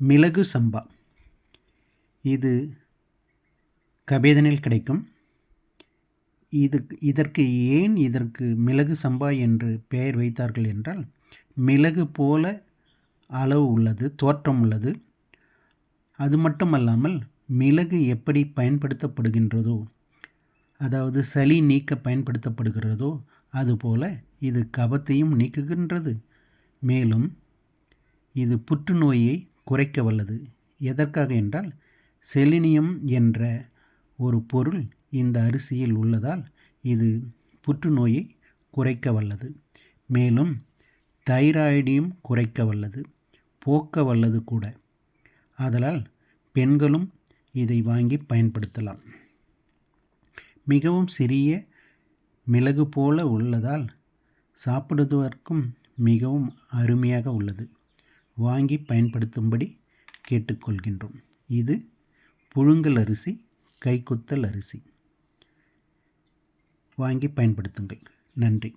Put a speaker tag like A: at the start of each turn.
A: மிளகு சம்பா. இது கபேதனில் கிடைக்கும். இது இதற்கு ஏன் இதற்கு மிளகு சம்பா என்று பெயர் வைத்தார்கள் என்றால் மிளகு போல அளவு உள்ளது தோற்றம் உள்ளது. அது மட்டுமல்லாமல் மிளகு எப்படி பயன்படுத்தப்படுகின்றதோ அதாவது சளி நீக்க பயன்படுத்தப்படுகிறதோ அதுபோல இது கபத்தையும் நீக்குகின்றது. மேலும் இது புற்றுநோயை குறைக்க வல்லது. எதற்காக என்றால் செலினியம் என்ற ஒரு பொருள் இந்த அரிசியில் உள்ளதால் இது புற்றுநோயை குறைக்க வல்லது. மேலும் தைராய்டையும் குறைக்க வல்லது. போக்க வல்லது கூட. அதனால் பெண்களும் இதை வாங்கி பயன்படுத்தலாம். மிகவும் சிறிய மிளகு போல உள்ளதால் சாப்பிடுவதற்கும் மிகவும் அருமையாக உள்ளது. வாங்கி பயன்படுத்தும்படி கேட்டுக்கொள்கின்றோம். இது புழுங்கல் அரிசி கைக்குத்தல் அரிசி. வாங்கி பயன்படுத்துங்கள். நன்றி.